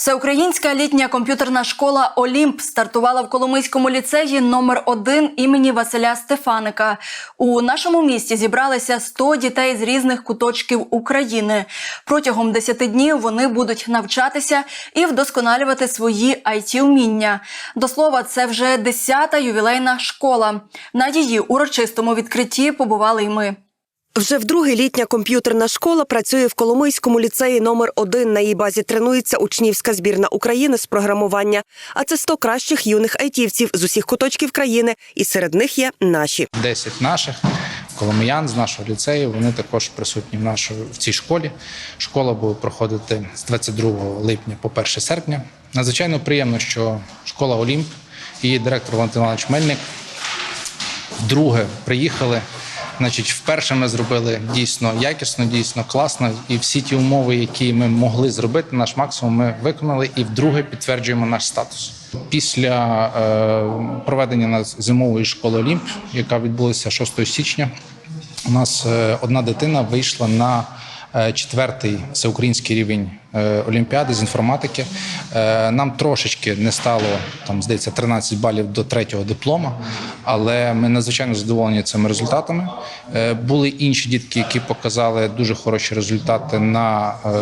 Всеукраїнська літня комп'ютерна школа Олімп стартувала в Коломийському ліцеї номер 1 імені Василя Стефаника. У нашому місті зібралися 100 дітей з різних куточків України. Протягом 10 днів вони будуть навчатися і вдосконалювати свої it вміння. До слова, це вже 10-та ювілейна школа. На її урочистому відкритті побували й ми. Вже вдруге літня комп'ютерна школа працює в Коломийському ліцеї номер 1 На її базі тренується учнівська збірна України з програмування. А це 100 кращих юних айтівців з усіх куточків країни, і серед них є наші. 10 наших коломиян з нашого ліцею. Вони також присутні в нашій в цій школі. Школа буде проходити з 22 липня по 1 серпня. Надзвичайно приємно, що школа Олімп її директор Валентин Іванович Мельник вдруге приїхали. Значить, вперше ми зробили дійсно якісно, дійсно класно, і всі ті умови, які ми могли зробити, наш максимум ми виконали і вдруге підтверджуємо наш статус. Після е, проведення нас зимової школи Олімп, яка відбулася 6 січня, у нас е, одна дитина вийшла на четвертий всеукраїнський рівень е, олімпіади з інформатики. Е, Нам трошечки не стало там, здається, 13 балів до третього диплома, але ми надзвичайно задоволені цими результатами. Е, Були інші дітки, які показали дуже хороші результати на е,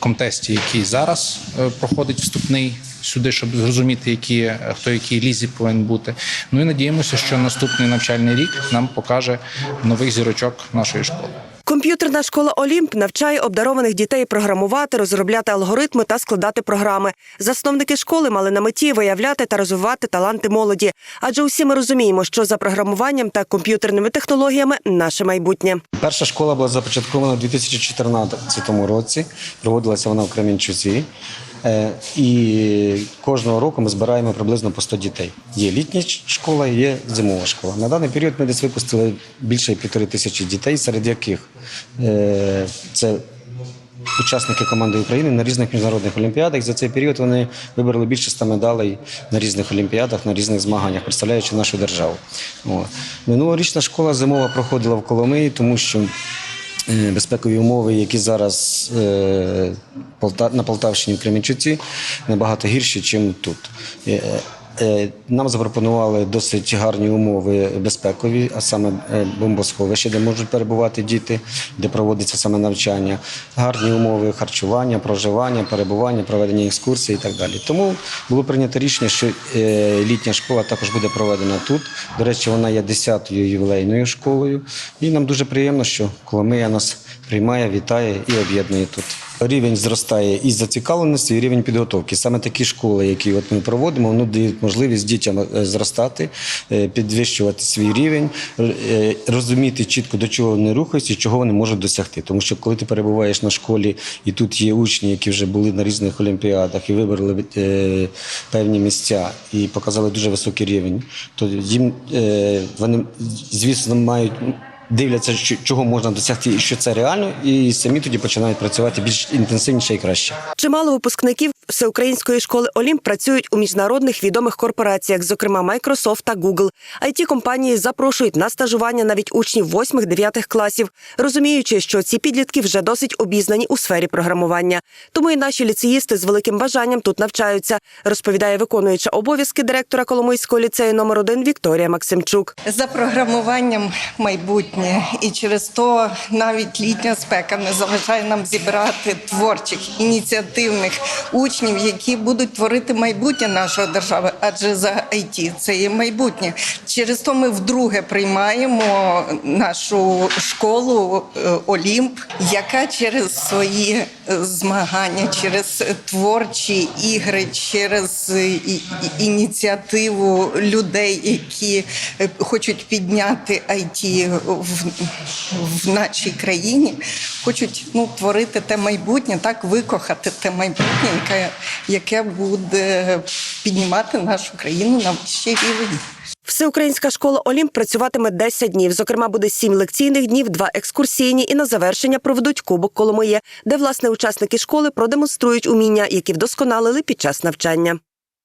комтесті, який зараз е, проходить вступний сюди, щоб зрозуміти, які хто який лізі повинен бути. Ну і надіємося, що наступний навчальний рік нам покаже нових зірочок нашої школи. Комп'ютерна школа Олімп навчає обдарованих дітей програмувати, розробляти алгоритми та складати програми. Засновники школи мали на меті виявляти та розвивати таланти молоді. Адже усі ми розуміємо, що за програмуванням та комп'ютерними технологіями наше майбутнє. Перша школа була започаткована у 2014 році. Проводилася вона в Кремінчуці. Е, І кожного року ми збираємо приблизно по 100 дітей. Є літня школа, є зимова школа. На даний період ми десь випустили більше півтори тисячі дітей, серед яких е, це учасники команди України на різних міжнародних олімпіадах. За цей період вони вибороли більше 100 медалей на різних олімпіадах, на різних змаганнях, представляючи нашу державу. Минулорічна школа зимова проходила в Коломиї, тому що безпекові умови, які зараз е, на Полтавщині в Кременчуці, набагато гірші, ніж тут. Е, Нам запропонували досить гарні умови безпекові, а саме е, бомбосховище, де можуть перебувати діти, де проводиться саме навчання, гарні умови харчування, проживання, перебування, проведення екскурсій і так далі. Тому було прийнято рішення, що е, літня школа також буде проведена тут. До речі, вона є 10-ю ювілейною школою. І нам дуже приємно, що Коломия нас приймає, вітає і об'єднує тут. Рівень зростає і зацікавленості, і рівень підготовки. Саме такі школи, які от ми проводимо, вони дають можливість дітям е, зростати, е, підвищувати свій рівень, е, розуміти чітко, до чого вони рухаються і чого вони можуть досягти. Тому що коли ти перебуваєш на школі, і тут є учні, які вже були на різних олімпіадах і вибрали певні місця і показали дуже високий рівень, то їм вони, звісно, мають дивляться, чого можна досягти і що це реально, і самі тоді починають працювати більш інтенсивніше і краще. Чимало випускників всеукраїнської школи Олімп працюють у міжнародних відомих корпораціях, зокрема Microsoft та Google. it компанії запрошують на стажування навіть учнів 8-9 класів, розуміючи, що ці підлітки вже досить обізнані у сфері програмування. Тому і наші ліцеїсти з великим бажанням тут навчаються, розповідає виконуюча обов'язки директора Коломийського ліцею номер 1 Вікторія Максимчук. За програмуванням майбутнє, і через то навіть літня спека не заважає нам зібрати творчих ініціативних учнів, які будуть творити майбутнє нашої держави, адже за IT це є майбутнє. Через то ми вдруге приймаємо нашу школу е, Олімп, яка через свої змагання, через творчі ігри, через е, ініціативу людей, які е, хочуть підняти IT в, в нашій країні, хочуть ну, творити те майбутнє, так викохати те майбутнє, яке, яке буде піднімати нашу країну на вищий рівень. Всеукраїнська школа Олімп працюватиме 10 днів. Зокрема, буде 7 лекційних днів, 2 екскурсійні і на завершення проведуть Кубок Коломиє, де власне учасники школи продемонструють уміння, які вдосконалили під час навчання.